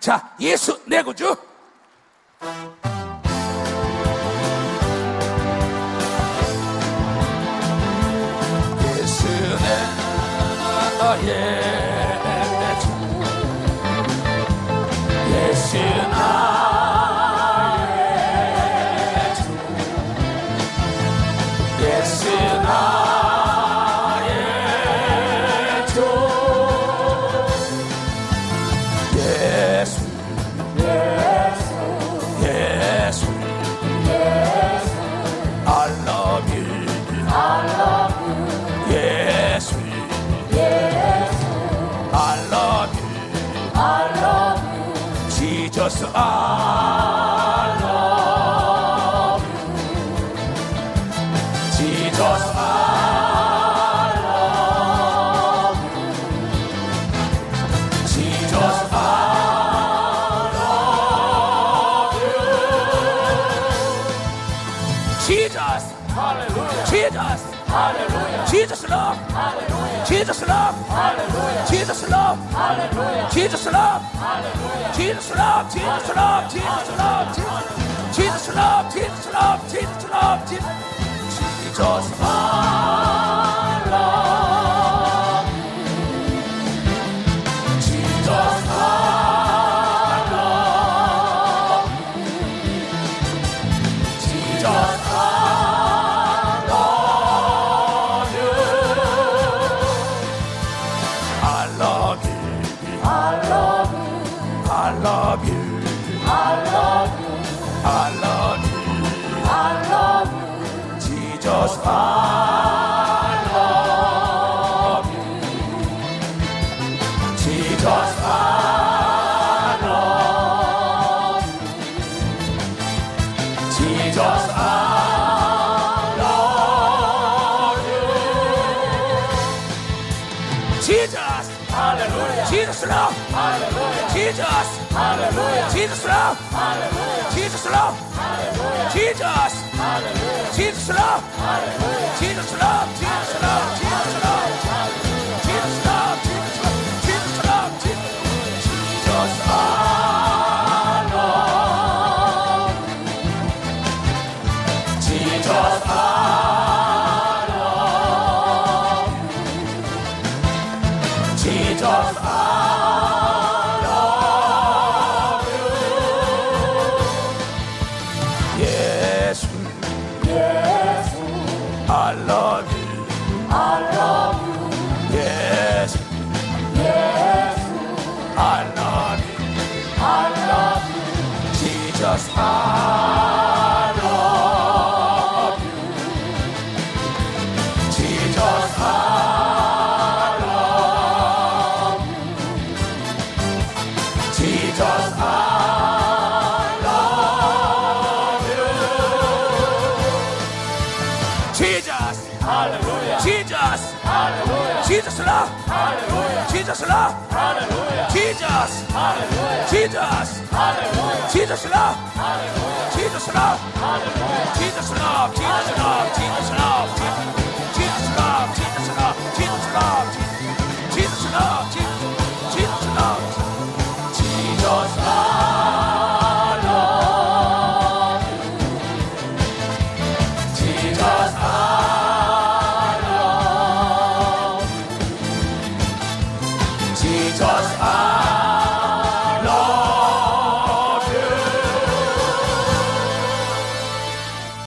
자, 예수 내 구주. 예수 나의 주. 예수 나 Jesus I love you Jesus I love you Jesus I Jesus. Hallelujah. Jesus. Hallelujah. Jesus love. Hallelujah. Jesus love. Hallelujah. Jesus love. Hallelujah. Jesus love. Hallelujah. Jesus love. Jesus love. Jesus love. Jesus love. Jesus love. Jesus love. Jesus. love. Jesus I love Jesus, I love you. Jesus, hallelujah. Jesus love, hallelujah. Jesus, hallelujah. Jesus love, hallelujah. Jesus love, hallelujah. Jesus, hallelujah. Jesus love, hallelujah. Jesus love, Jesus love, Jesus love, Jesus, I love you. Yes, yes, I love you. I love you. Hallelujah. Jesus, hallelujah. Jesus love, hallelujah. Jesus love, hallelujah. Jesus, hallelujah. Jesus, hallelujah. Jesus love, hallelujah. Jesus love, hallelujah. Jesus love, Jesus love, Jesus love, Jesus love, Jesus love, Jesus love, Jesus love, Jesus, Jesus love, Jesus love.